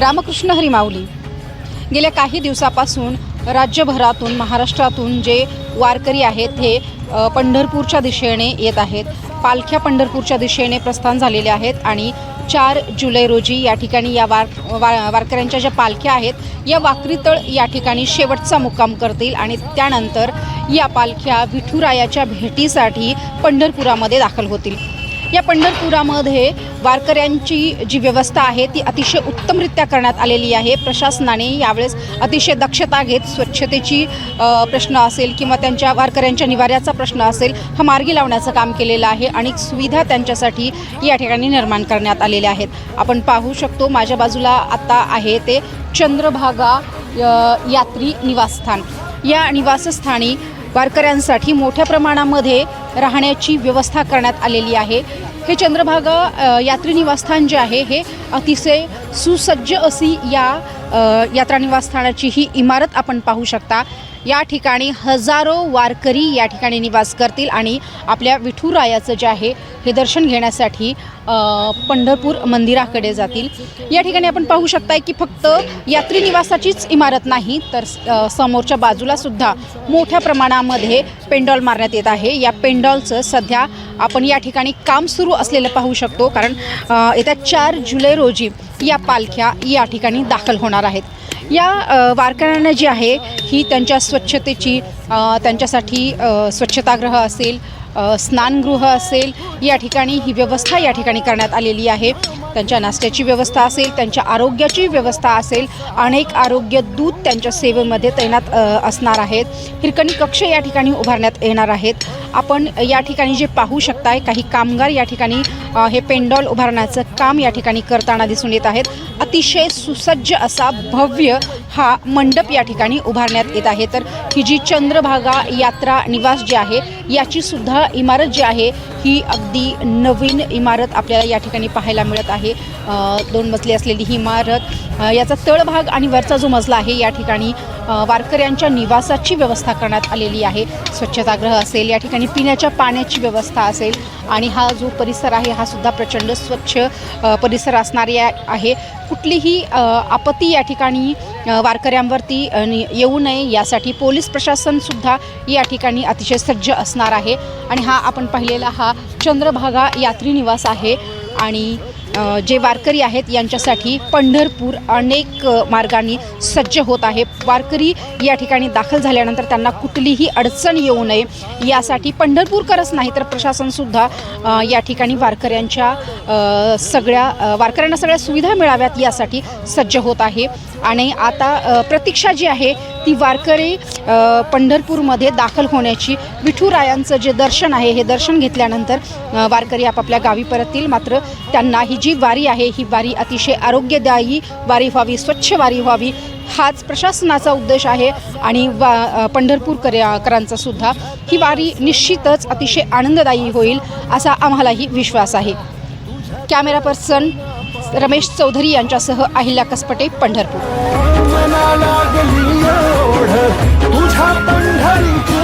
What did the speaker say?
रामकृष्ण हरी माऊली. गेल्या काही दिवसापासून राज्यभरातून महाराष्ट्रातून जे वारकरी आहेत हे पंढरपूरच्या दिशेने येत आहेत. पालख्या पंढरपूरच्या दिशेने प्रस्थान झालेले आहेत आणि चार जुलै रोजी या ठिकाणी या वार वा वारकऱ्यांच्या ज्या पालख्या आहेत या वाकरीतळ या ठिकाणी शेवटचा मुक्काम करतील आणि त्यानंतर या पालख्या विठुरायाच्या भेटीसाठी पंढरपुरामध्ये दाखल होतील. या पंढरपुरामध्ये वारकऱ्यांची जी व्यवस्था आहे ती अतिशय उत्तमरित्या करण्यात आलेली आहे. प्रशासनाने यावेळेस अतिशय दक्षता घेत स्वच्छतेची प्रश्न असेल किंवा त्यांच्या वारकऱ्यांच्या निवाऱ्याचा प्रश्न असेल हा मार्गी लावण्याचं काम केलेलं आहे. आणि सुविधा त्यांच्यासाठी या ठिकाणी निर्माण करण्यात आलेल्या आहेत. आपण पाहू शकतो माझ्या बाजूला आता आहे ते चंद्रभागा यात्री निवासस्थान. या निवासस्थानी वारकऱ्यांसाठी मोठ्या प्रमाणामध्ये राहण्याची व्यवस्था करण्यात आलेली आहे. हे चंद्रभागा यात्री निवासस्थान जे आहे हे अतिशय सुसज्ज अशी या यात्रा निवासस्थानाची ही इमारत आपण पाहू शकता. या ठिकाणी हजारो वारकरी या ठिकाणी निवास करतील आणि आपल्या विठुरायाचं जे आहे हे दर्शन घेण्यासाठी पंढरपूर मंदिराकडे जातील. या ठिकाणी आपण पाहू शकताय की फक्त यात्री निवासाचीच इमारत नाही तर समोरच्या बाजूला सुद्धा मोठ्या प्रमाणामध्ये पेंडॉल मारण्यात येत आहे. या पेंडॉलचं सध्या आपण या ठिकाणी काम सुरू असलेलं पाहू शकतो कारण येत्या चार जुलै रोजी या पालख्या या ठिकाणी दाखल होणार आहेत. या वारकऱ्यांना जी आहे ही त्यांच्या स्वच्छतेची त्यांच्यासाठी स्वच्छतागृह असेल स्नानगृह असेल या ठिकाणी ही व्यवस्था या ठिकाणी करण्यात आलेली आहे. त्यांच्या नाश्त्याची व्यवस्था असेल त्यांच्या आरोग्याची व्यवस्था असेल अनेक आरोग्य दूत त्यांच्या सेवेमध्ये तैनात असणार आहेत. हिरकणी कक्ष या ठिकाणी उभारण्यात येणार आहेत. आपण या ठिकाणी जे पाहू शकताय काही कामगार या ठिकाणी हे पेंडॉल उभारण्याचं काम या ठिकाणी करताना दिसून येत आहेत. अतिशय सुसज्ज असा भव्य हा मंडप या ठिकाणी उभारण्यात येत आहे. तर ही जी चंद्रभागा यात्रा निवास जी आहे याची सुद्धा इमारत जी आहे ही अगदी नवीन इमारत आपल्याला या ठिकाणी पाहायला मिळत आहे. दोन मजली असलेली ही इमारत याचा तळभाग आणि वरचा जो मजला आहे या ठिकाणी वारकऱ्यांच्या निवासाची व्यवस्था करण्यात आलेली आहे. स्वच्छतागृह असेल या ठिकाणी पिण्याच्या पाण्याची व्यवस्था असेल आणि हा जो परिसर आहे हा सुद्धा प्रचंड स्वच्छ परिसर असणारे आहे. कुठलीही आपत्ती या ठिकाणी वारकऱ्यांवरती नि- येऊ नये. यासाठी पोलीस प्रशासनसुद्धा या ठिकाणी अतिशय सज्ज असणार आहे. आणि हा आपण पाहिलेला हा चंद्रभागा यात्री निवास आहे. आणि जे वारकरी आहेत यांच्यासाठी पंढरपूर अनेक मार्गांनी सज्ज होत आहे. वारकरी या ठिकाणी दाखल झाल्यानंतर त्यांना कुठलीही अडचण येऊ नये यासाठी पंढरपूरकरच नाही तर प्रशासनसुद्धा या ठिकाणी वारकऱ्यांच्या सगळ्या वारकऱ्यांना सगळ्या सुविधा मिळाव्यात यासाठी सज्ज होत आहे. आणि आता प्रतीक्षा जी आहे ती वारकरी पंढरपूरमध्ये दाखल होण्याची विठुरायांचं जे दर्शन आहे हे दर्शन घेतल्यानंतर वारकरी आपापल्या गावी परततील. मात्र त्यांना ही जी वारी आहे ही वारी अतिशय आरोग्यदायी वारी व्हावी स्वच्छ वारी व्हावी हाच प्रशासनाचा उद्देश आहे. आणि वा पंढरपूरकरांचा पंढरपूर सुद्धा ही वारी निश्चितच अतिशय आनंददायी होईल असा आम्हालाही विश्वास आहे. कॅमेरा पर्सन रमेश चौधरी यांच्यासह अहिल्या कसपटे पंढरपूर. मना लागली तुझ्या पंढरीची